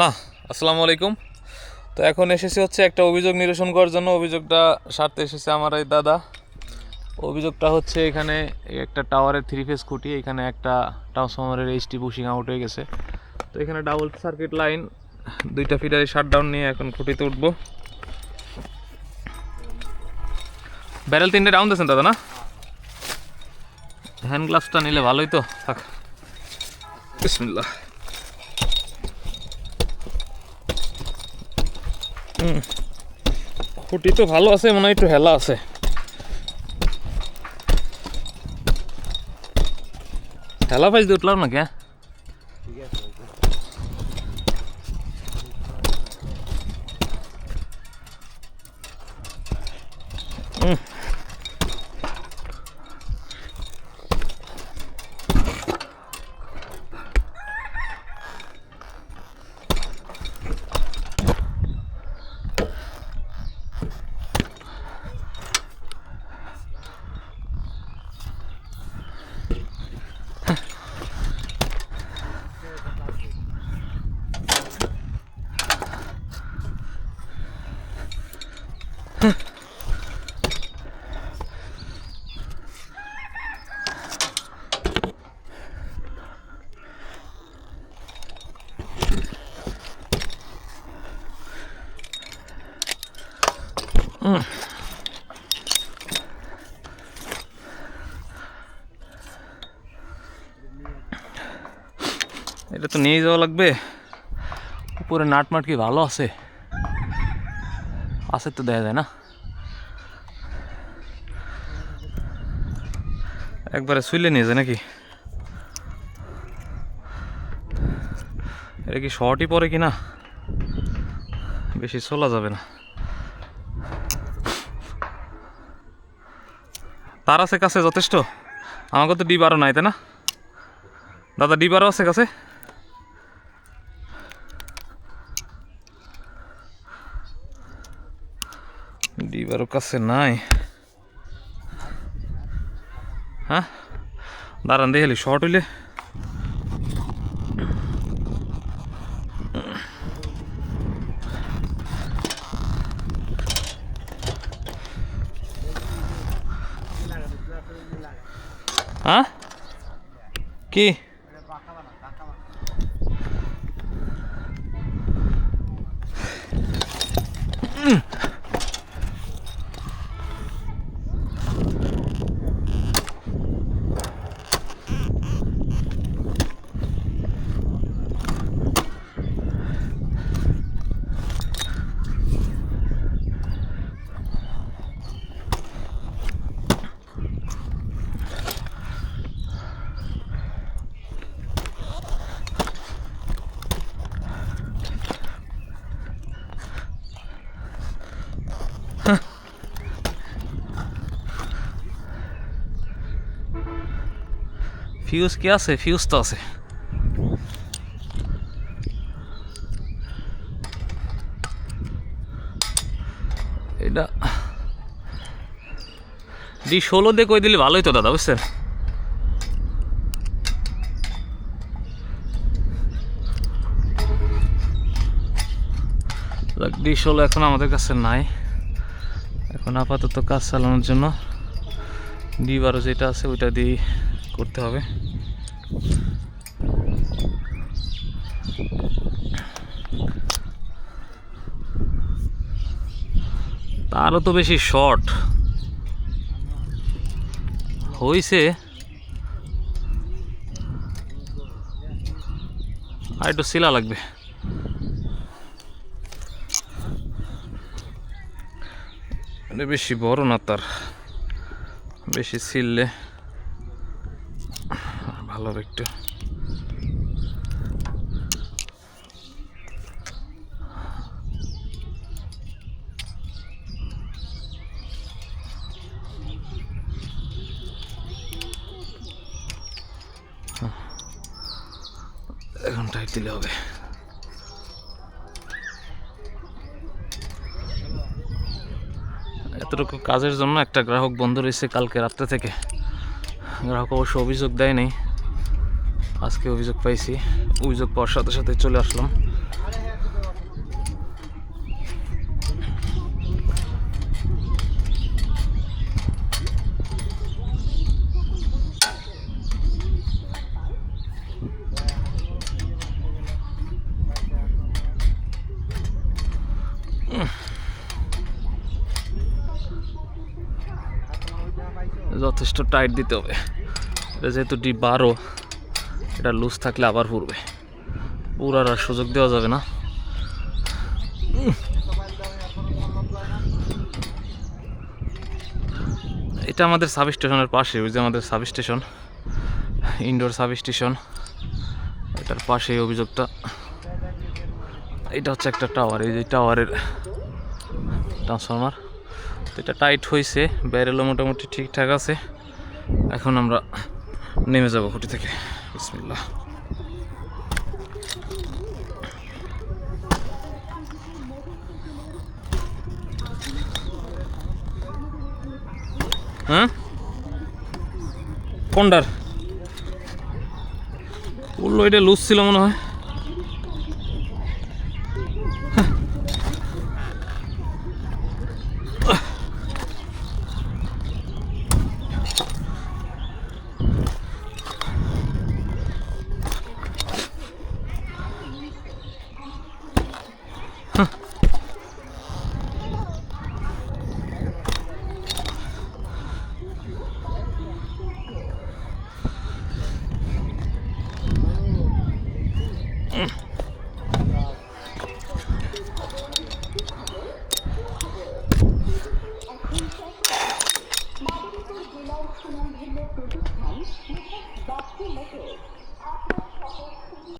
না আসসালামু আলাইকুম তো এখন এসেছি হচ্ছে একটা অভিযোগ নিরসন করার জন্য। অভিযোগটা সারতে এসেছে আমার এই দাদা। অভিযোগটা হচ্ছে এখানে একটা টাওয়ারের থ্রি ফেস খুঁটি, এখানে একটা ট্রান্সফরমারের এইচটি পুশিং আউট হয়ে গেছে। তো এখানে ডাবল সার্কিট লাইন দুইটা ফিডারে শাটডাউন নিয়ে এখন খুঁটিতে উঠবো। ব্যারেল তিনটে ডাউন দিয়েছেন দাদা, না? হ্যান্ড গ্লাভসটা নিলে ভালোই তো। থাক। বিসমিল্লাহ। খুঁটি তো ভালো আছে মনে হয় একটু হেলা আছে। হেলা পাইছে উঠলাম না কে এটা তো নিয়ে যাওয়া লাগবে। উপরে নাট মাট কি ভালো আছে? আছে তো দেখা যায় না। একবারে শুইলে নিয়ে যায় নাকি? এটা কি শর্টই পরে কি না বেশি চলা যাবে না। তার আছে কাছে যথেষ্ট। আমাকে তো ডিবারও নাই, তাই না? দাদা, ডিবারও আছে কাছে? ডিবারও কাছে নাই। হ্যাঁ? দাঁড়ান দেখলি শর্ট হইলে। হ্যাঁ? কি? ফিউজ কি আছে? ফিউজ তো আছে। এটা ডি ষোলো দিয়ে কই দিলে ভালোই তো দাদা, বুঝছেন? ডি ষোলো এখন আমাদের কাছে নাই। এখন আপাতত কাজ চালানোর জন্য। ডি বারো যেটা আছে, ওইটা দিয়ে করতে হবে। তারও তো বেশি শর্ট। হইছে। আর একটু শিলা লাগবে। বেশি বড় না তার। বেশি ছিললে ভালো হবে একটু। এখন টাইট দিলে হবে। এতটুকু কাজের জন্য একটা গ্রাহক বন্ধ রয়েছে কালকে রাত্রে থেকে। গ্রাহক অবশ্য অভিযোগ দেয় নাই। আজকে অভিযোগ পাইছি। অভিযোগ পাওয়ার সাথে সাথে চলে আসলাম। যথেষ্ট টাইট দিতে হবে। যেহেতু ডি বারো এটা লুজ থাকলে আবার পুরবে পুরার আর সুযোগ দেওয়া যাবে না। এটা আমাদের সাব স্টেশনের পাশে, ওই যে আমাদের sub station indoor sub station এটার পাশে অভিযোগটা। এটা হচ্ছে একটা টাওয়ার এই যে টাওয়ারের ট্রান্সফরমার তো এটা টাইট হয়েছে ব্যারেলও মোটামুটি ঠিকঠাক আছে। এখন আমরা নেমে যাব খুঁটি থেকে। বিসমিল্লাহ। হ্যাঁ? কোনটার? বলল লুজ ছিল মনে হয়।